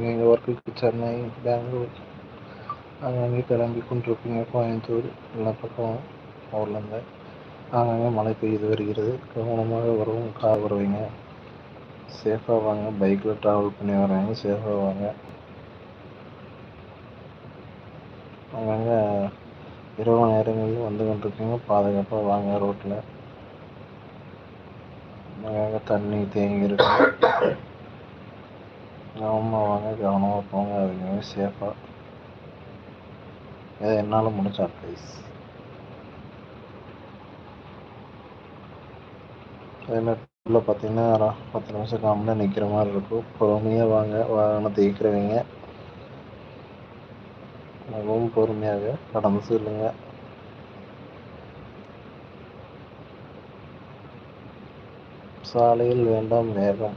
நீங்கள் ஒர்க்குக்கு சென்னை பெங்களூர் அங்கங்கே கிளம்பி கொண்டிருப்பீங்க கோயம்புத்தூர் எல்லா பக்கம் ஊர்லேருந்து. அங்கங்கே மழை பெய்து வருகிறது. கவனமாக வரவும் கார் வருவீங்க. சேஃபாக வாங்க பைக்கில் ட்ராவல் பண்ணி வர்றவங்க சேஃபாக வாங்க. அங்கங்கே இரவு நேரங்களில் வந்து கொண்டிருக்கீங்க பாதுகாப்பாக வாங்க ரோட்டில். அங்கங்கே தண்ணி தேங்கி இருக்கு கவனமாக வாங்க கவனமாக போங்க அதுங்க சேஃபாக ஏதோ என்னால் முடிஞ்சா ப்ளீஸ் அதேமாதிரி உள்ள பார்த்தீங்கன்னா பத்து நிமிஷம் காமனாக நிற்கிற மாதிரி இருக்கும். பொறுமையாக வாங்க வாகனத்தை இயக்கிறவங்க. மிகவும் பொறுமையாக கடந்து செல்லுங்க. சாலையில் வேண்டாம் வேகம்.